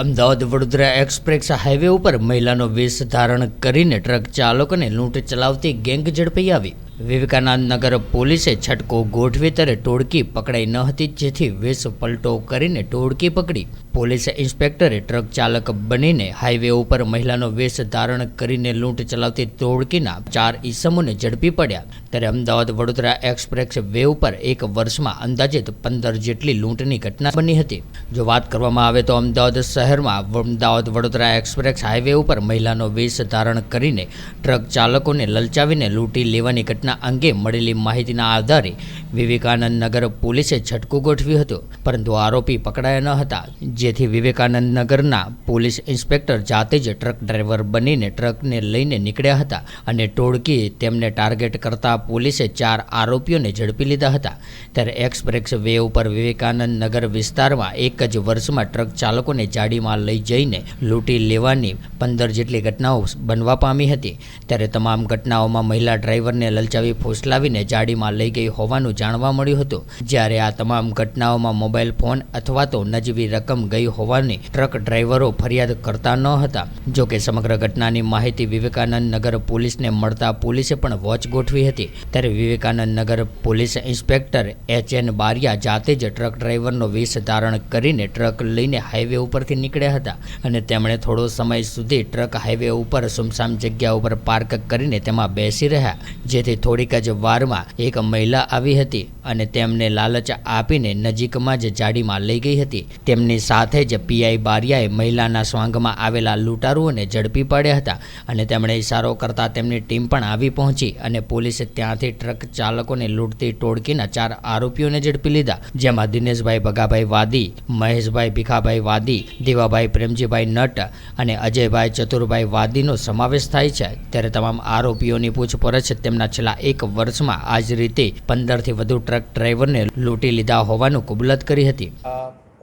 Ahmedabad Vadodara express highway ઉપર મહિલાનો વેશ ધારણ કરીને ટ્રક ચાલકોને લૂંટ ચલાવતી ગેંગ ઝડપાઈ આવી. વિવેકાનંદ નગર પોલીસે છટકો ગોઠવી ત્યારે ટોળકી પકડાઈ ન હતી, જેથી વેશ પલટો કરીને ટોળકી પકડી. પોલીસ ઇન્સ્પેક્ટરે ટ્રક ચાલક બનીને હાઈવે ઉપર મહિલાનો વેશ ધારણ કરીને લૂંટ ચલાવતી ધોળકીના ચાર ઈસમોને ઝડપી પડ્યા. ત્યારે અમદાવાદ વડોદરા એક્સપ્રેસ વે ઉપર એક વર્ષમાં અંદાજિત પંદર જેટલી લૂંટની ઘટના બની હતી. જો વાત કરવામાં આવે તો અમદાવાદ શહેરમાં અમદાવાદ વડોદરા એક્સપ્રેસ હાઈવે ઉપર મહિલાનો વેશ ધારણ કરીને ટ્રક ચાલકોને લલચાવીને લૂંટી લેવાની ઘટના અંગે મળેલી માહિતીના આધારે વિવેકાનંદ નગર પોલીસે છટકું ગોઠવ્યું હતું. પરંતુ આરોપી પકડાયા ન હતા. જેથી વિવેકાનંદ નગરના પોલીસ ઇન્સ્પેક્ટર જાતે જ ટ્રક ડ્રાઈવર બનીને ટ્રકને લઈને નીકળ્યા હતા અને ટોળકીએ તેમને ટાર્ગેટ કરતા પોલીસે ચાર આરોપીઓને ઝડપી લીધા હતા. ત્યારે એક્સપ્રેસ વે ઉપર વિવેકાનંદ નગર વિસ્તારમાં એક જ વર્ષમાં ટ્રક ચાલકોને જાડીમાં લઈ જઈને લૂંટી લેવાની પંદર જેટલી ઘટનાઓ બનવા પામી હતી. ત્યારે તમામ ઘટનાઓમાં મહિલા ડ્રાઈવરને લલચાવી ફોસલાવીને જાડીમાં લઈ ગઈ હોવાનું જાણવા મળ્યું હતું. જ્યારે આ તમામ ઘટનાઓમાં મોબાઈલ ફોન અથવા તો નજીવી રકમ ગઈ હોવાની ટ્રક ડ્રાઈવરો ફરિયાદ કરતા ન હતા. જો કે સમગ્ર ઘટનાની માહિતી વિવેકાનંદ નગર પોલીસને મળતા પોલીસે પણ વોચ ગોઠવી હતી. ત્યારે Vivekanand Nagar police inspector H N Bariya જાતે જ ટ્રક ડ્રાઈવરનો વેશ ધારણ કરીને ટ્રક લઈને હાઈવે ઉપરથી નીકળ્યા હતા અને તેમણે થોડો સમય સુધી ટ્રક હાઈવે ઉપર સુમસામ જગ્યા ઉપર પાર્ક કરીને તેમાં બેસી રહ્યા. જેથી થોડીક જ વારમાં એક મહિલા આવી હતી અને તેમને લાલચ આપીને નજીકમાં જ જાડીમાં લઈ ગઈ હતી. તેમની સાથે જ પીઆઈ બારિયાએ મહિલાના સ્વાંગમાં આવેલા લૂંટારુઓને ઝડપી પાડ્યા હતા અને તેમણે ઇશારો કરતા તેમની ટીમ પણ આવી પહોંચી અને પોલીસે ત્યાંથી ટ્રક ચાલકોને લૂંટતી ટોળકીના ચાર આરોપીઓને ઝડપી લીધા, જેમાં દિનેશભાઈ ભગાભાઈ વાદી, મહેશભાઈ ભીખાભાઈ વાદી, દેવાભાઈ પ્રેમજીભાઈ નટ અને અજયભાઈ ચતુરભાઈ વાદીનો સમાવેશ થાય છે. ત્યારે તમામ આરોપીઓની પૂછપરછ તેમના છેલ્લા એક વર્ષમાં આ જ રીતે પંદરથી વધુ ટ્રક ડ્રાઈવરને લૂંટી લીધા હોવાનું કબૂલાત કરી હતી.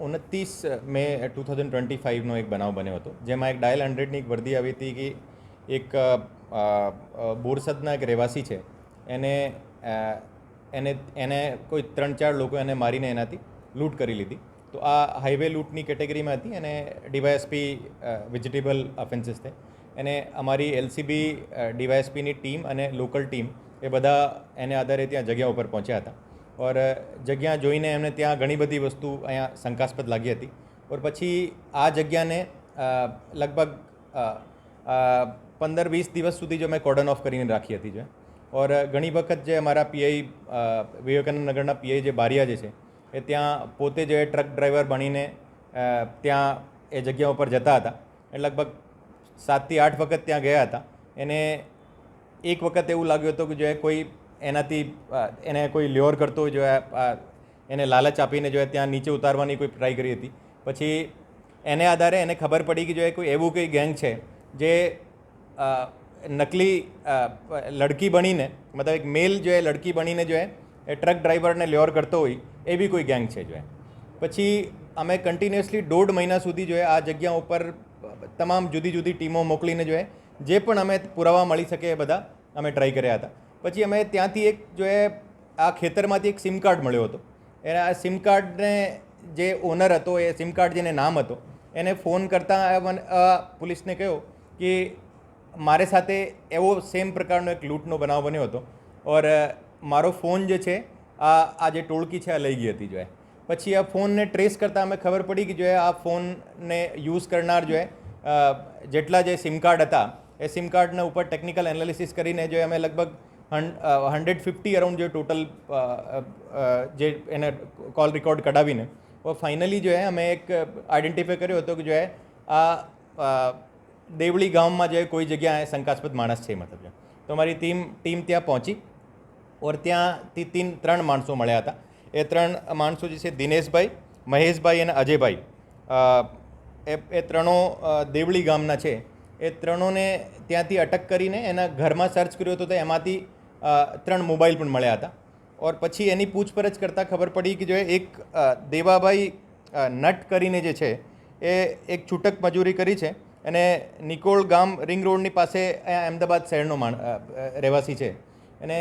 ઉનત્રીસ મે ટુ થાઉઝન્ડ ટ્વેન્ટી ફાઇવનો એક બનાવ બન્યો હતો, જેમાં એક ડાયલ હંડ્રેડની એક વર્દી આવી હતી કે એક બોરસદના એક રહેવાસી છે. એને એને એને કોઈ ત્રણ ચાર લોકો એને મારીને એનાથી લૂંટ કરી લીધી. તો આ હાઈવે લૂંટની કેટેગરીમાં હતી અને ડીવાયએસપી વેજીટેબલ ઓફેન્સીસ છે એને અમારી એલસીબી ડીવાયએસપીની ટીમ અને લોકલ ટીમ એ બધા એને આધારે ત્યાં જગ્યા ઉપર પહોંચ્યા હતા. ઓર જગ્યા જોઈને એમને ત્યાં ઘણી બધી વસ્તુ અહીંયા શંકાસ્પદ લાગી હતી. ઓર પછી આ જગ્યાને લગભગ પંદર વીસ દિવસ સુધી જો મેં કોર્ડન ઓફ કરીને રાખી હતી જો. ઓર ઘણી વખત જે અમારા પીઆઈ વિવેકાનંદ નગરના પીઆઈ જે બારિયા જે છે, એ ત્યાં પોતે જે ટ્રક ડ્રાઈવર બનીને ત્યાં એ જગ્યા ઉપર જતા હતા. એ લગભગ સાતથી આઠ વખત ત્યાં ગયા હતા. એને એક વખત એવું લાગ્યું હતું કે જો કોઈ એનાથી એને કોઈ લ્યોર કરતો હોય, જો એને લાલચ આપીને જો ત્યાં નીચે ઉતારવાની કોઈ ટ્રાય કરી હતી. પછી એને આધારે એને ખબર પડી કે જો એ કોઈ એવું કોઈ ગેંગ છે, જે નકલી લડકી બનીને, મતલબ એક મેલ જો એ લડકી બનીને જો એ ટ્રક ડ્રાઈવરને લ્યોર કરતો હોય, એ બી કોઈ ગેંગ છે જો એ. પછી અમે કન્ટિન્યુઅસલી દોઢ મહિના સુધી જો આ જગ્યા ઉપર તમામ જુદી જુદી ટીમો મોકલીને જો જે પણ અમે પુરાવા મળી શકે એ બધા અમે ટ્રાય કર્યા હતા. પછી અમે ત્યાંથી એક જો એ આ ખેતરમાંથી એક સિમ કાર્ડ મળ્યો હતો. એને આ સિમ કાર્ડને જે ઓનર હતો, એ સિમ કાર્ડ જેને નામ હતો, એને ફોન કરતાં પોલીસને કહ્યો કે મારે સાથે એવો સેમ પ્રકારનો એક લૂંટનો બનાવ બન્યો હતો. ઓર મારો ફોન જે છે, આ આ જે ટોળકી છે, આ લઈ ગઈ હતી જો પછી આ ફોનને ટ્રેસ કરતાં અમે ખબર પડી કે જો આ ફોનને યુઝ કરનાર જો જેટલા જે સિમ કાર્ડ હતા, એ સિમ કાર્ડના ઉપર ટેકનિકલ એનાલિસિસ કરીને જો અમે લગભગ હંડ્રેડ ફિફ્ટી અરાઉન્ડ જે ટોટલ જે એને કોલ રેકોર્ડ કઢાવીને ફાઇનલી જો એ અમે એક આઈડેન્ટિફાઈ કર્યો હતો કે જો એ આ દેવળી ગામમાં જે કોઈ જગ્યાએ શંકાસ્પદ માણસ છે, મતલબ. તો અમારી ટીમ ટીમ ત્યાં પહોંચી ઓર ત્યાંથી તીન, ત્રણ માણસો મળ્યા હતા. એ ત્રણ માણસો જે છે, દિનેશભાઈ, મહેશભાઈ અને અજયભાઈ. એ એ ત્રણો દેવળી ગામના છે. એ ત્રણોને ત્યાંથી અટક કરીને એના ઘરમાં સર્ચ કર્યો હતો તો એમાંથી ત્રણ મોબાઈલ પણ મળ્યા હતા. ઓર પછી એની પૂછપરછ કરતાં ખબર પડી કે જો એક દેવાભાઈ નટ કરીને જે છે, એ એક છૂટક મજૂરી કરી છે અને નિકોળ ગામ રિંગ રોડની પાસે અમદાવાદ શહેરનો માણ રહેવાસી છે. અને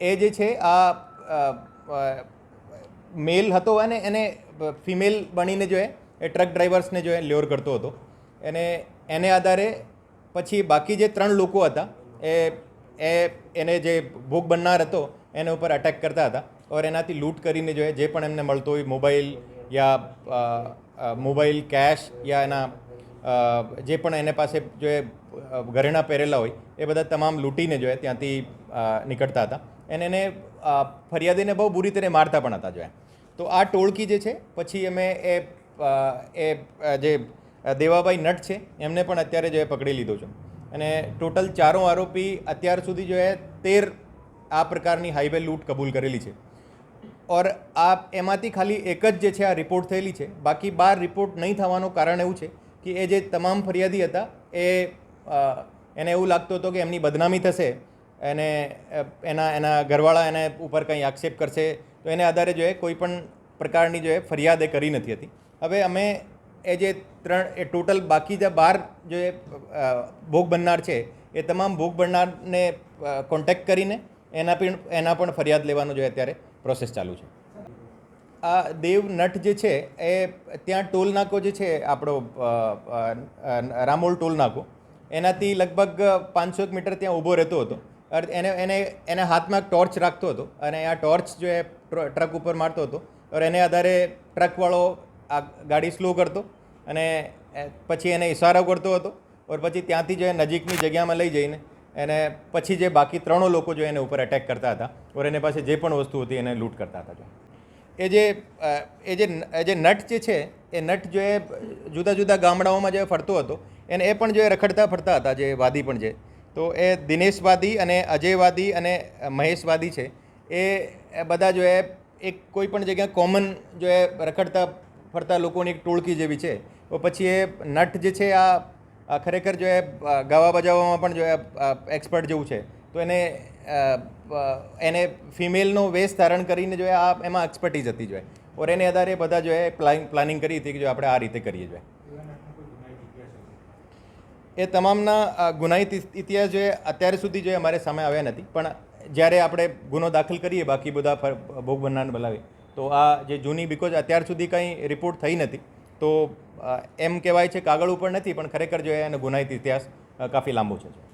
એ જે છે, આ મેલ હતો અને એને ફિમેલ બનીને જો એ ટ્રક ડ્રાઈવર્સને જો એ લ્યોર કરતો હતો. એને એને આધારે પછી બાકી જે ત્રણ લોકો હતા, એ એ એને જે ભોગ બનનાર હતો, એના ઉપર અટેક કરતા હતા. ઓર એનાથી લૂંટ કરીને જો જે પણ એમને મળતો હોય મોબાઈલ યા મોબાઈલ કેશ યા એના જે પણ એને પાસે જો ઘરેણાં પહેરેલા હોય, એ બધા તમામ લૂંટીને જો ત્યાંથી નીકળતા હતા. અને એને ફરિયાદીને બહુ બુરી રીતે મારતા પણ હતા જો તો આ ટોળકી જે છે, પછી અમે એ એ જે દેવાભાઈ નટ છે, એમને પણ અત્યારે જો એ પકડી લીધો છે. અને ટોટલ ચારો આરોપી અત્યાર સુધી જો એ તેર આ પ્રકારની હાઈવે લૂંટ કબૂલ કરેલી છે. ઓર આ એમાંથી ખાલી એક જ જે છે, આ રિપોર્ટ થયેલી છે. બાકી બાર રિપોર્ટ નહીં થવાનું કારણ એવું છે કે એ જે તમામ ફરિયાદી હતા, એ એને એવું લાગતું હતું કે એમની બદનામી થશે, એને એના એના ઘરવાળા એને ઉપર કંઈ આક્ષેપ કરશે, તો એને આધારે જો એ કોઈ પણ પ્રકારની જો એ ફરિયાદ એ કરી નથી હતી. હવે અમે એ જે ત્રણ, એ ટોટલ બાકી જે બાર જે ભોગ બનનાર છે, એ તમામ ભોગ બનનારને કોન્ટેક્ટ કરીને એના પણ એના પણ ફરિયાદ લેવાનો જો અત્યારે પ્રોસેસ ચાલુ છે. આ દેવ નટ જે છે, એ ત્યાં ટોલ નાકો જે છે, આપણો રામોલ ટોલ નાકો, એનાથી લગભગ પાંચસો એક મીટર ત્યાં ઊભો રહેતો હતો. એને એને એને હાથમાં ટોર્ચ રાખતો હતો અને આ ટોર્ચ જે ટ્રક ઉપર મારતો હતો. ઓર એને આધારે ટ્રકવાળો આ ગાડી સ્લો કરતો અને પછી એને ઇશારો કરતો હતો ઓર પછી ત્યાંથી જો એ નજીકની જગ્યામાં લઈ જઈને એને પછી જે બાકી ત્રણો લોકો જો એને ઉપર એટેક કરતા હતા ઓર એની પાસે જે પણ વસ્તુ હતી એને લૂંટ કરતા હતા જો. એ જે એ જે એ જે નટ જે છે, એ નટ જો એ જુદા જુદા ગામડાઓમાં જે ફરતો હતો, એને એ પણ જો એ રખડતા ફરતા હતા જે વાદી પણ છે તો એ દિનેશ વાદી અને અજય વાદી અને મહેશ વાદી છે, એ બધા જો એ, એક કોઈ પણ જગ્યા કોમન જો એ રખડતા ફરતા લોકોની એક ટોળકી જેવી છે પછી એ નટ જે છે આ ખરેખર જો એ ગાવા બજાવવામાં પણ જો એ એક્સપર્ટ જેવું છે, તો એને એને ફિમેલનો વેશ ધારણ કરીને જો આ, એમાં એક્સપર્ટીઝ હતી જો ઓર એને આધારે બધા જો પ્લાનિંગ કરી હતી કે જો આપણે આ રીતે કરીએ જોઈએ એ. તમામના ગુનાહિત ઇતિહાસ જે અત્યાર સુધી જો અમારે સામે આવ્યા નથી. પણ જ્યારે આપણે ગુનો દાખલ કરીએ, બાકી બધા ભોગ બોલાવીએ, તો આ જે જૂની બિકોઝ અત્યાર સુધી કંઈ રિપોર્ટ થઈ નથી. તો એમ કહેવાય છે કાગળ ઉપર નથી, પણ ખરેખર જો એને ગુનાહિત ઇતિહાસ કાફી લાંબો છે.